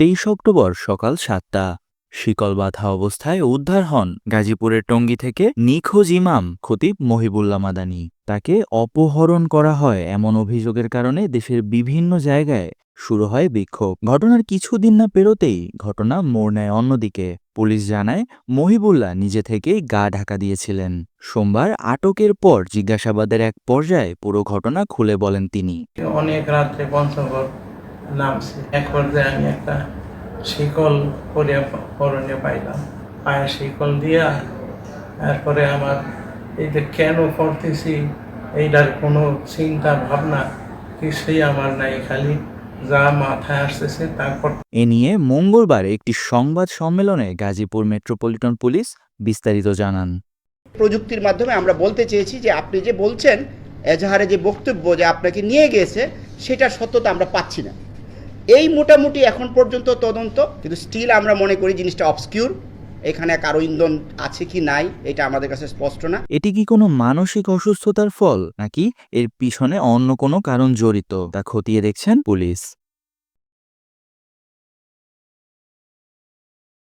তেইশ অক্টোবর সকাল সাতটা। শিকল বাঁধা অবস্থায় উদ্ধার হন গাজীপুরের টঙ্গী থেকে নিখোঁজ ইমাম খতিব মহিবুল্লাহ মাদানি। তাকে অপহরণ করা হয় এমন অভিযোগের কারণে দেশের বিভিন্ন জায়গায় শুরু হয় বিক্ষোভ। ঘটনার কিছুদিন না পেরোতেই ঘটনা মোড় নেয় অন্যদিকে। পুলিশ জানায় মহিবুল্লাহ নিজে থেকেই গা ঢাকা দিয়েছিলেন। সোমবার আটকের পর জিজ্ঞাসাবাদের এক পর্যায়ে পুরো ঘটনা খুলে বলেন তিনি। অনেক রাত্রে পঞ্চগড় নামছি এক পর্যায়ে আমি একটা শিকল পরে পরনে পাইলাম। পায়ে শিকল দিয়া তারপরে আমার এই যে কেন করতেছি এইটার কোনো চিন্তা ভাবনা কিছুই আমার নাই খালি যা মাথায় আসতেছে তারপর এ নিয়ে মঙ্গলবার একটি সংবাদ সম্মেলনে গাজীপুর মেট্রোপলিটন পুলিশ বিস্তারিত জানান। প্রযুক্তির মাধ্যমে আমরা বলতে চেয়েছি যে আপনি যে বলছেন এজাহারে যে বক্তব্য যে আপনাকে নিয়ে গেছে সেটার সত্যতা আমরা পাচ্ছি না। এই মোটামুটি এখন পর্যন্ত তদন্ত, কিন্তু স্টিল আমরা মনে করি জিনিসটা অবসকিউর এখানে কারও ইন্ধন আছে কি নাই, এটা আমাদের কাছে স্পষ্ট না। এটি কি কোনো মানসিক অসুস্থতার ফল, নাকি এর পিছনে অন্য কোনো কারণ জড়িত, তা খতিয়ে দেখছেন পুলিশ?